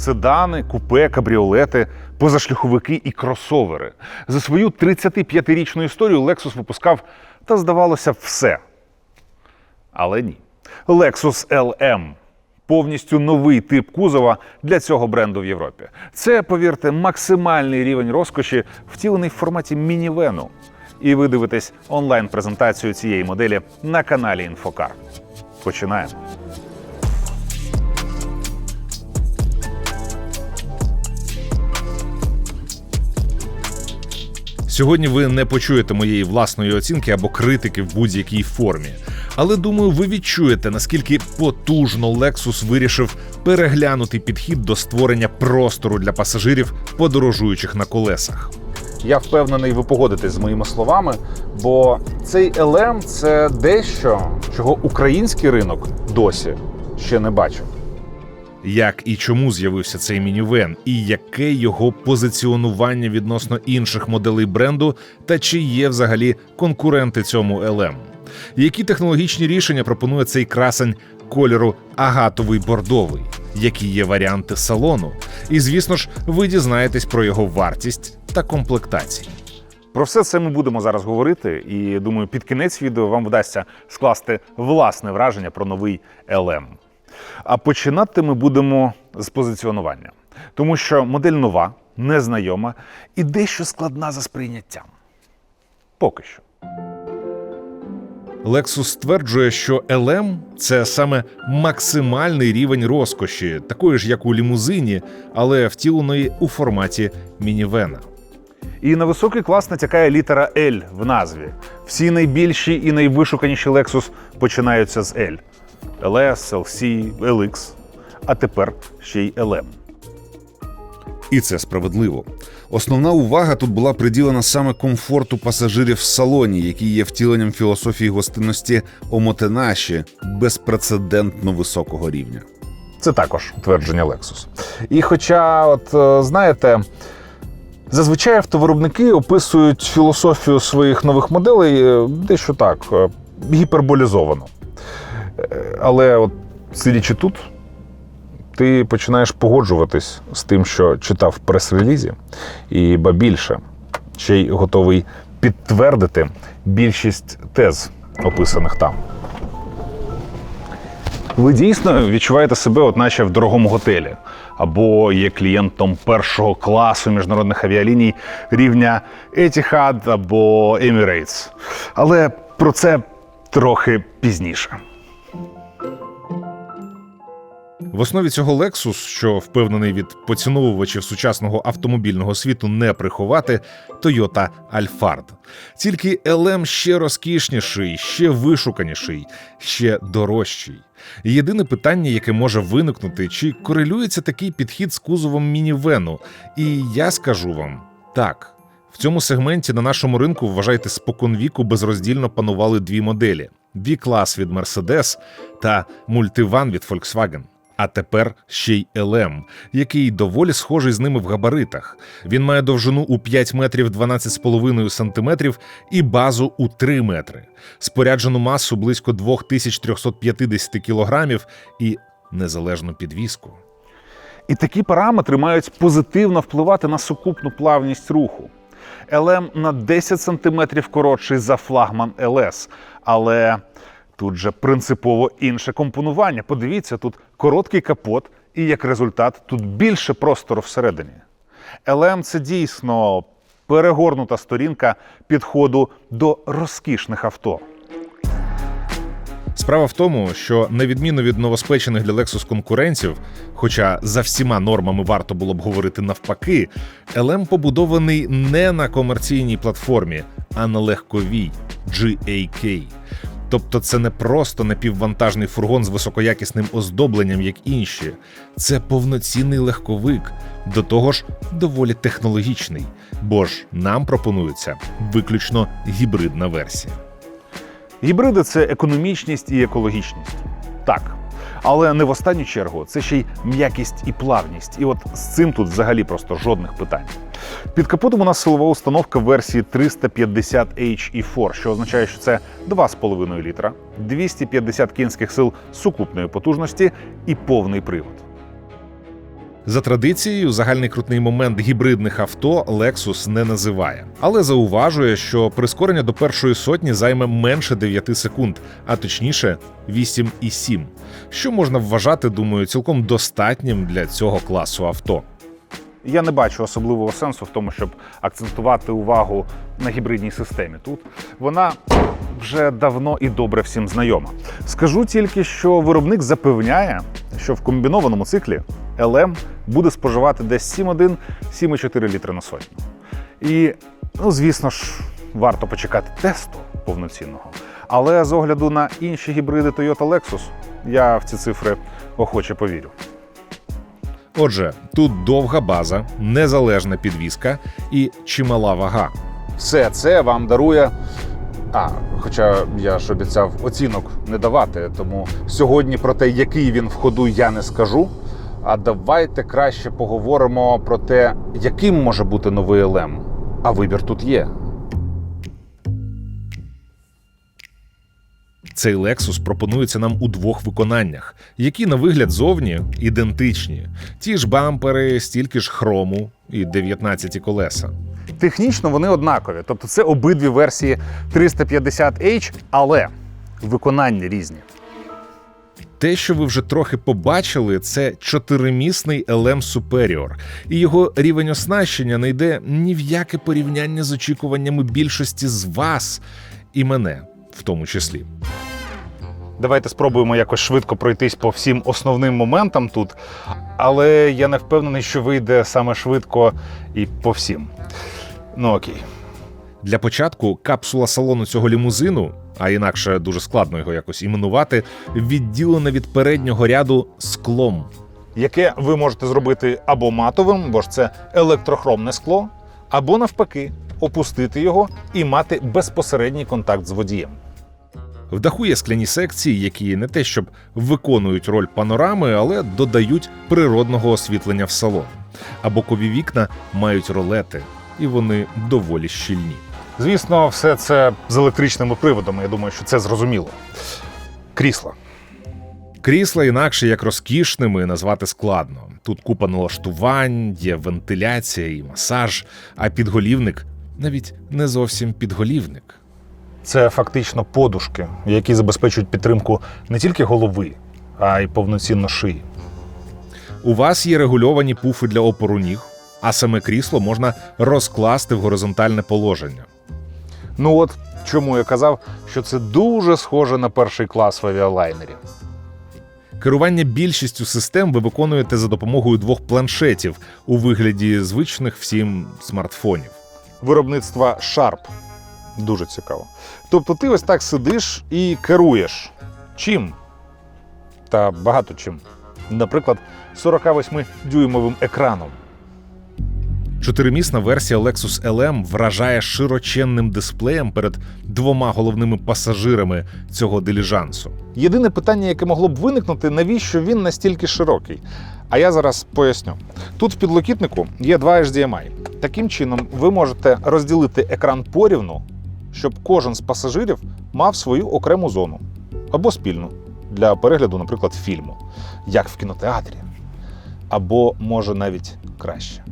седани, купе, кабріолети, позашляховики і кросовери. За свою 35-річну історію Lexus випускав, та здавалося, все. Але ні. Lexus LM повністю новий тип кузова для цього бренду в Європі. Це, повірте, максимальний рівень розкоші, втілений в форматі мінівену. І ви дивитесь онлайн-презентацію цієї моделі на каналі Інфокар. Починаємо. Сьогодні ви не почуєте моєї власної оцінки або критики в будь-якій формі. Але думаю, ви відчуєте, наскільки потужно Lexus вирішив переглянути підхід до створення простору для пасажирів, подорожуючих на колесах. Я впевнений, ви погодитесь з моїми словами, бо цей LM – це дещо, чого український ринок досі ще не бачив. Як і чому з'явився цей мінівен, і яке його позиціонування відносно інших моделей бренду, та чи є взагалі конкуренти цьому LM? Які технологічні рішення пропонує цей красень кольору агатовий бордовий? Які є варіанти салону? І звісно ж, ви дізнаєтесь про його вартість та комплектації. Про все це ми будемо зараз говорити, і думаю, під кінець відео вам вдасться скласти власне враження про новий LM. А починати ми будемо з позиціонування, тому що модель нова, незнайома і дещо складна за сприйняттям. Поки що. Lexus стверджує, що LM – це саме максимальний рівень розкоші, такої ж як у лімузині, але втіленої у форматі мінівена. І на високий клас натякає літера L в назві. Всі найбільші і найвишуканіші Lexus починаються з L. LS, LC, LX, а тепер ще й LM. І це справедливо. Основна увага тут була приділена саме комфорту пасажирів в салоні, який є втіленням філософії гостинності омотенаші безпрецедентно високого рівня. Це також твердження Lexus. І хоча, от е, знаєте, зазвичай автовиробники описують філософію своїх нових моделей е, дещо так, е, гіперболізовано. Але от сидячи тут, ти починаєш погоджуватись з тим, що читав в прес-релізі, і ба більше, ще й готовий підтвердити більшість тез, описаних там. Ви дійсно відчуваєте себе, от наче в дорогому готелі, або є клієнтом першого класу міжнародних авіаліній рівня Etihad або Emirates. Але про це трохи пізніше. В основі цього Lexus, що впевнений від поціновувачів сучасного автомобільного світу не приховати, Toyota Alphard. Тільки LM ще розкішніший, ще вишуканіший, ще дорожчий. Єдине питання, яке може виникнути, чи корелюється такий підхід з кузовом мінівену? І я скажу вам так. В цьому сегменті на нашому ринку вважайте споконвіку безроздільно панували дві моделі: V-клас від Mercedes та мультиван від Volkswagen. А тепер ще й LM, який доволі схожий з ними в габаритах. Він має довжину у 5 метрів 12,5 сантиметрів і базу у 3 метри, споряджену масу близько 2350 кілограмів і незалежну підвіску. І такі параметри мають позитивно впливати на сукупну плавність руху. LM на 10 см коротший за флагман LS, але тут же принципово інше компонування. Подивіться, тут короткий капот, і як результат тут більше простору всередині. LM – це дійсно перегорнута сторінка підходу до розкішних авто. Справа в тому, що на відміну від новоспечених для Lexus конкурентів, хоча за всіма нормами варто було б говорити навпаки, LM побудований не на комерційній платформі, а на легковій GAK. Тобто це не просто напіввантажний фургон з високоякісним оздобленням, як інші. Це повноцінний легковик, до того ж доволі технологічний, бо ж нам пропонується виключно гібридна версія. Гібриди це економічність і екологічність. Так. Але не в останню чергу це ще й м'якість і плавність. І от з цим тут взагалі просто жодних питань. Під капотом у нас силова установка версії 350H і 4, що означає, що це 2,5 літра, 250 кінських сил сукупної потужності і повний привод. За традицією, загальний крутний момент гібридних авто Lexus не називає, але зауважує, що прискорення до першої сотні займе менше 9 секунд, а точніше 8,7, що можна вважати, думаю, цілком достатнім для цього класу авто. Я не бачу особливого сенсу в тому, щоб акцентувати увагу на гібридній системі. Тут вона вже давно і добре всім знайома. Скажу тільки, що виробник запевняє, що в комбінованому циклі LM буде споживати десь 7,1-7,4 літри на сотню. І, ну, звісно ж, варто почекати тесту повноцінного. Але з огляду на інші гібриди Toyota Lexus, я в ці цифри охоче повірю. Отже, тут довга база, незалежна підвізка і чимала вага. Все це вам дарує. А, хоча я ж обіцяв оцінок не давати, тому сьогодні про те, який він в ходу, я не скажу. А давайте краще поговоримо про те, яким може бути новий ЛМ. А вибір тут є. Цей Lexus пропонується нам у двох виконаннях, які на вигляд зовні ідентичні: ті ж бампери, стільки ж хрому і 19 колеса. Технічно вони однакові, тобто це обидві версії 350H, але виконання різні. Те, що ви вже трохи побачили, це чотиримісний LM Superior, і його рівень оснащення не йде ні в яке порівняння з очікуваннями більшості з вас і мене, в тому числі. Давайте спробуємо якось швидко пройтись по всім основним моментам тут, але я не впевнений, що вийде саме швидко і по всім. Ну окей. Для початку капсула салону цього лімузину, а інакше дуже складно його якось іменувати, відділена від переднього ряду склом. яке ви можете зробити або матовим, бо ж це електрохромне скло, або навпаки, опустити його і мати безпосередній контакт з водієм. В даху є скляні секції, які не те щоб виконують роль панорами, але додають природного освітлення в салон. А бокові вікна мають ролети, і вони доволі щільні. Звісно, все це з електричними приводами. Я думаю, що це зрозуміло. Крісла. Крісла інакше як розкішними назвати складно. Тут купа налаштувань, є вентиляція і масаж, а підголівник навіть не зовсім підголівник. Це фактично подушки, які забезпечують підтримку не тільки голови, а й повноцінно шиї. У вас є регульовані пуфи для опору ніг, а саме крісло можна розкласти в горизонтальне положення. Ну от чому я казав, що це дуже схоже на перший клас в авіалайнері. Керування більшістю систем ви виконуєте за допомогою двох планшетів у вигляді звичних всім смартфонів. виробництва Sharp. Дуже цікаво. Тобто ти ось так сидиш і керуєш. Чим? Та багато чим. Наприклад, 48-дюймовим екраном. Чотиримісна версія Lexus LM вражає широченним дисплеєм перед двома головними пасажирами цього диліжансу. Єдине питання, яке могло б виникнути, навіщо він настільки широкий. А я зараз поясню. Тут в підлокітнику є два HDMI. Таким чином, ви можете розділити екран порівну, щоб кожен з пасажирів мав свою окрему зону або спільну для перегляду, наприклад, фільму, як в кінотеатрі, або може навіть краще.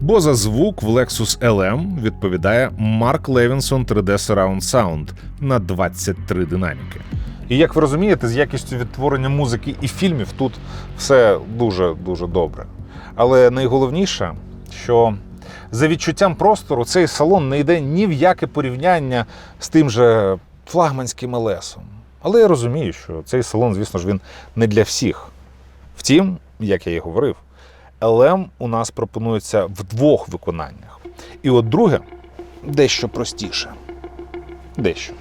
Бо за звук в Lexus LM відповідає Mark Levinson 3D Surround Sound на 23 динаміки. І як ви розумієте, з якістю відтворення музики і фільмів тут все дуже дуже добре. Але найголовніше, що за відчуттям простору цей салон не йде ні в яке порівняння з тим же флагманським елесом. Але я розумію, що цей салон, звісно ж, він не для всіх. Втім, як я і говорив, LM у нас пропонується в двох виконаннях. І от друге дещо простіше. Дещо.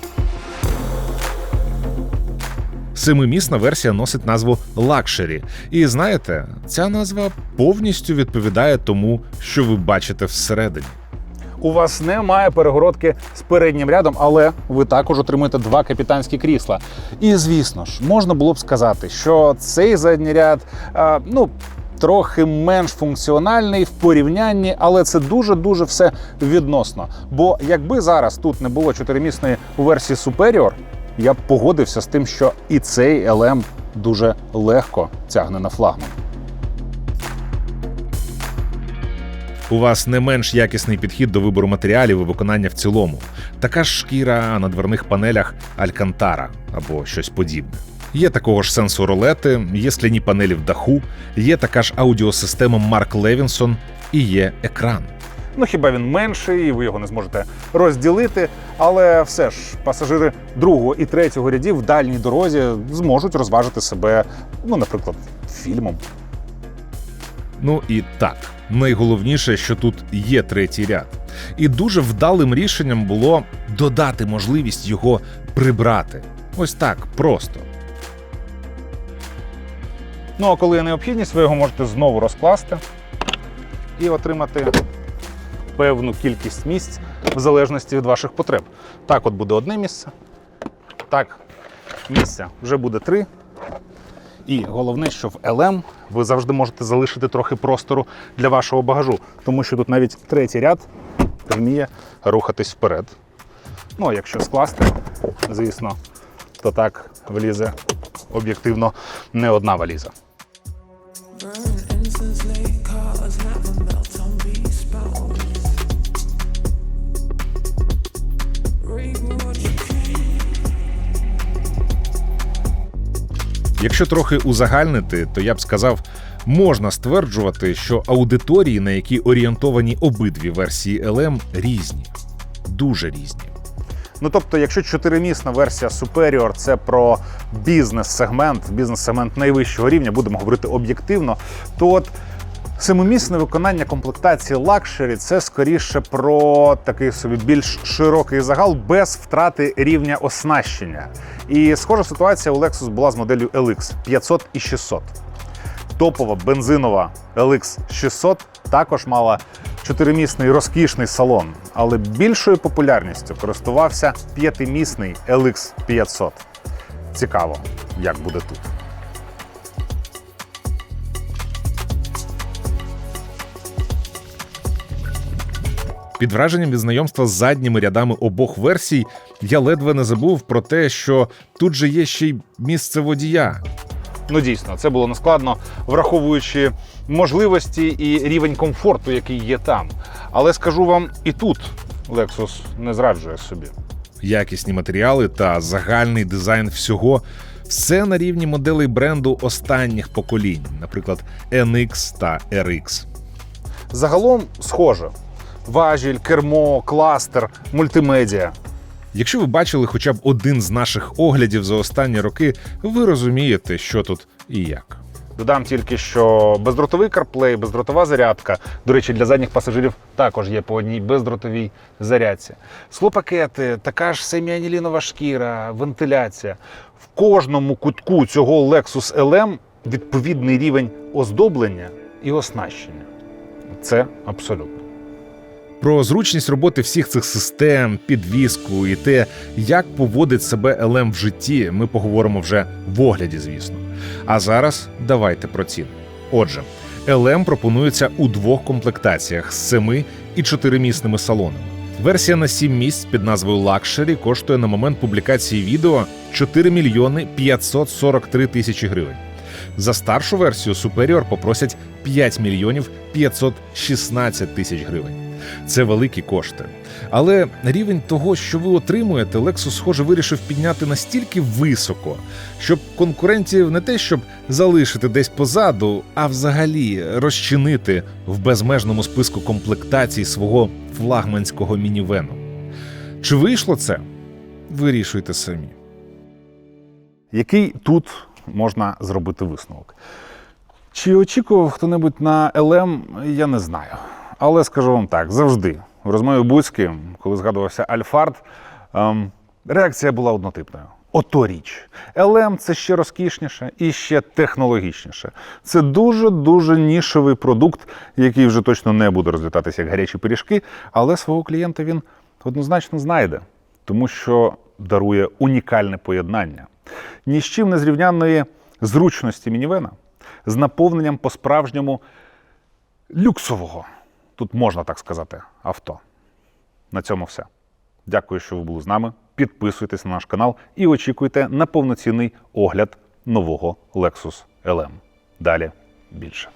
Семимісна версія носить назву Luxury. І знаєте, ця назва повністю відповідає тому, що ви бачите всередині. У вас немає перегородки з переднім рядом, але ви також отримуєте два капітанські крісла. І звісно ж, можна було б сказати, що цей задній ряд, а, ну. Трохи менш функціональний в порівнянні, але це дуже дуже все відносно. Бо якби зараз тут не було чотиримісної версії Superior, я б погодився з тим, що і цей LM дуже легко тягне на флагман. У вас не менш якісний підхід до вибору матеріалів і виконання в цілому. Така ж шкіра на дверних панелях Алькантара або щось подібне. Є такого ж сенсу ролети, є скляні панелі в даху, є така ж аудіосистема Марк Левінсон і є екран. Ну хіба він менший, і ви його не зможете розділити. Але все ж пасажири другого і третього рядів в дальній дорозі зможуть розважити себе, ну, наприклад, фільмом. Ну і так, найголовніше, що тут є третій ряд. І дуже вдалим рішенням було додати можливість його прибрати. Ось так просто. Ну а коли є необхідність, ви його можете знову розкласти і отримати певну кількість місць в залежності від ваших потреб. Так, от буде одне місце, так, місця вже буде три. І головне, що в LM ви завжди можете залишити трохи простору для вашого багажу, тому що тут навіть третій ряд вміє рухатись вперед. Ну, а якщо скласти, звісно, то так влізе об'єктивно не одна валіза. Якщо трохи узагальнити, то я б сказав, можна стверджувати, що аудиторії, на які орієнтовані обидві версії LM, різні, дуже різні. Ну тобто, якщо чотиримісна версія Superior це про бізнес-сегмент, бізнес-сегмент найвищого рівня, будемо говорити об'єктивно, то от семимісне виконання комплектації Luxury – це скоріше про такий собі більш широкий загал без втрати рівня оснащення. І схожа ситуація у Lexus була з моделлю LX 500 і 600. Топова бензинова LX 600 також мала чотиримісний розкішний салон, але більшою популярністю користувався п'ятимісний LX 500. Цікаво, як буде тут. Під враженням від знайомства з задніми рядами обох версій я ледве не забув про те, що тут же є ще й місце водія. Ну дійсно, це було нескладно, враховуючи можливості і рівень комфорту, який є там. Але скажу вам, і тут Lexus не зраджує собі. Якісні матеріали та загальний дизайн всього все на рівні моделей бренду останніх поколінь, наприклад, NX та RX. Загалом схоже: важіль, кермо, кластер, мультимедіа. Якщо ви бачили хоча б один з наших оглядів за останні роки, ви розумієте, що тут і як. Додам тільки, що бездротовий CarPlay, бездротова зарядка. До речі, для задніх пасажирів також є по одній бездротовій зарядці. Склопакети, така ж семіанілінова шкіра, вентиляція. В кожному кутку цього Lexus LM відповідний рівень оздоблення і оснащення. Це абсолютно. Про зручність роботи всіх цих систем, підвіску і те, як поводить себе LM в житті, ми поговоримо вже в огляді, звісно. А зараз давайте про ціни. Отже, LM пропонується у двох комплектаціях з 7 і 4-місними салонами. Версія на 7 місць під назвою Luxury коштує на момент публікації відео 4 мільйони 543 тисячі гривень. За старшу версію Superior попросять 5 мільйонів 516 тисяч гривень. Це великі кошти. Але рівень того, що ви отримуєте, Lexus, схоже, вирішив підняти настільки високо, щоб конкурентів не те, щоб залишити десь позаду, а взагалі розчинити в безмежному списку комплектацій свого флагманського мінівену. Чи вийшло це? Вирішуйте самі. Який тут можна зробити висновок? Чи очікував хто-небудь на LM, я не знаю. Але скажу вам так: завжди в розмові Буцьки, коли згадувався Альфард, ем, реакція була однотипною. Ото річ. LM – це ще розкішніше і ще технологічніше. Це дуже-дуже нішевий продукт, який вже точно не буде розлітатися як гарячі пиріжки, але свого клієнта він однозначно знайде, тому що дарує унікальне поєднання. Ні з чим не зрівнянної зручності мінівена з наповненням по-справжньому люксового, тут можна так сказати, авто. На цьому все. Дякую, що ви були з нами. Підписуйтесь на наш канал і очікуйте на повноцінний огляд нового Lexus LM. Далі більше.